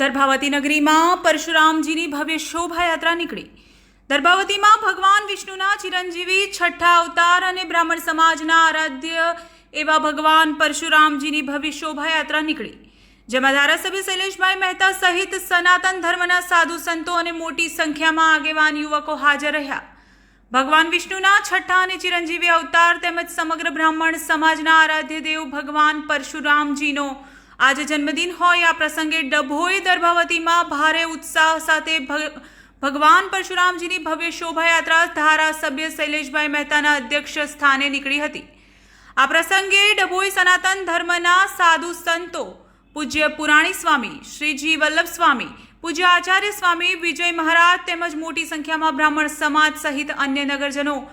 દર્ભાવતી નગરીમાં પરશુરામજીની ભવ્ય શોભાયાત્રા નીકળી. દર્ભાવતીમાં ભગવાન વિષ્ણુના ચિરંજીવી છઠ્ઠા અવતાર અને બ્રાહ્મણ સમાજના આરાધ્ય એવા ભગવાન પરશુરામજીની ભવ્ય શોભાયાત્રા નીકળી. જેમાં ધારાસભ્ય શૈલેષભાઈ મહેતા સહિત સનાતન ધર્મના સાધુ સંતો અને મોટી સંખ્યામાં આગેવાન યુવકો હાજર રહ્યા. ભગવાન વિષ્ણુના છઠ્ઠા અને ચિરંજીવી અવતાર તેમજ સમગ્ર બ્રાહ્મણ સમાજના આરાધ્ય દેવ ભગવાન પરશુરામજીનો આજે જન્મદિન હોય, આ પ્રસંગે ડભોઈ દર્ભાવતીમાં ભારે ઉત્સાહ સાથે ભગ- ભગવાન પરશુરામજીની ભવ્ય શોભાયાત્રા ધારાસભ્ય શૈલેષભાઈ મહેતાના અધ્યક્ષ સ્થાને નીકળી હતી. આ પ્રસંગે ડભોઈ સનાતન ધર્મના સાધુ સંતો, પૂજ્ય પુરાણી સ્વામી, શ્રીજી વલ્લભ સ્વામી, પૂજ્ય આચાર્ય સ્વામી, વિજય મહારાજ તેમજ મોટી સંખ્યામાં બ્રાહ્મણ સમાજ સહિત અન્ય નગરજનો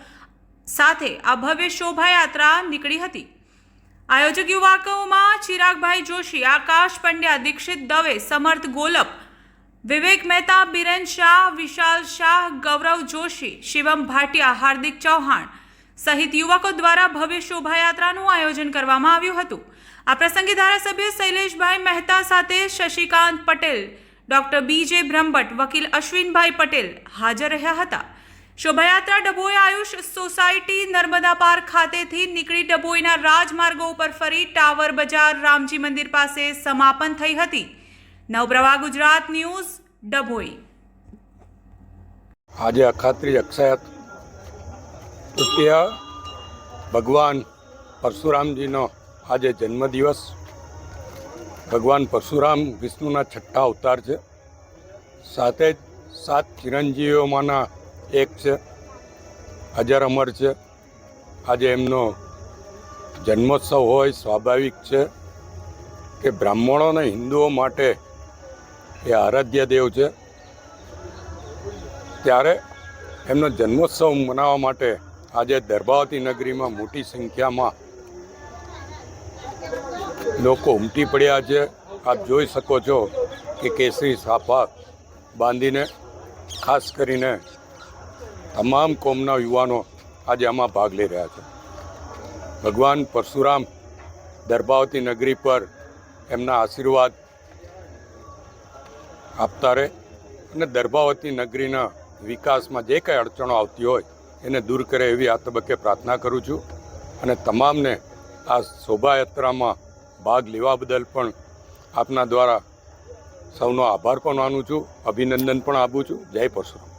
સાથે આ ભવ્ય શોભાયાત્રા નીકળી હતી. આયોજક યુવાકોમાં ચિરાગભાઈ જોશી, આકાશ પંડ્યા, દીક્ષિત દવે, સમર્થ ગોલપ, વિવેક મહેતા, બિરેન શાહ, વિશાલ શાહ, ગૌરવ જોશી, શિવમ ભાટિયા, હાર્દિક ચૌહાણ સહિત યુવકો દ્વારા ભવ્ય શોભાયાત્રાનું આયોજન કરવામાં આવ્યું હતું. આ પ્રસંગે ધારાસભ્ય શૈલેષભાઈ મહેતા સાથે શશિકાંત પટેલ, ડોક્ટર બી જે બ્રહ્મભટ્ટ, વકીલ અશ્વિનભાઈ પટેલ હાજર રહ્યા હતા. શોભાયાત્રા ડભોઈ આયુષ સોસાયટી નર્મદા પાર્ક ખાતેથી નીકળી ડભોઈના રાજમાર્ગો ઉપર ફરી ટાવર બજાર રામજી મંદિર પાસે સમાપન થઈ હતી. નવપ્રવાહ ગુજરાત ન્યૂઝ, ડભોઈ. આજે અખાત્રી અક્ષયત તૃતીય ભગવાન પરશુરામજીનો આજે જન્મદિવસ. ભગવાન પરશુરામ વિષ્ણુના છઠ્ઠા અવતાર છે. સાથે જ સાત ચિરંજીવીઓમાંના એક છે અજર અમર છે. આજે એમનો જન્મોત્સવ હોય, સ્વાભાવિક છે કે બ્રાહ્મણો અને હિન્દુઓ માટે એ આરાધ્ય દેવ છે. ત્યારે એમનો જન્મોત્સવ મનાવવા માટે આજે દર્ભાવતી નગરીમાં મોટી સંખ્યામાં લોકો ઉમટી પડ્યા છે. આપ જોઈ શકો છો કે કેસરી સાફા બાંધીને, ખાસ કરીને તમામ કોમના યુવાનો આજે આમાં ભાગ લઈ રહ્યા છે. ભગવાન પરશુરામ દરબાવતી નગરી પર એમના આશીર્વાદ આપતા રહે અને દરબાવતી નગરીના વિકાસમાં જે કંઈ અડચણો આવતી હોય એને દૂર કરે એવી આ તબક્કે પ્રાર્થના કરું છું. અને તમામને આ શોભાયાત્રામાં ભાગ લેવા બદલ પણ આપના દ્વારા સૌનો આભાર પણ માનું છું. અભિનંદન પણ આપું છું. જય પરશુરામ.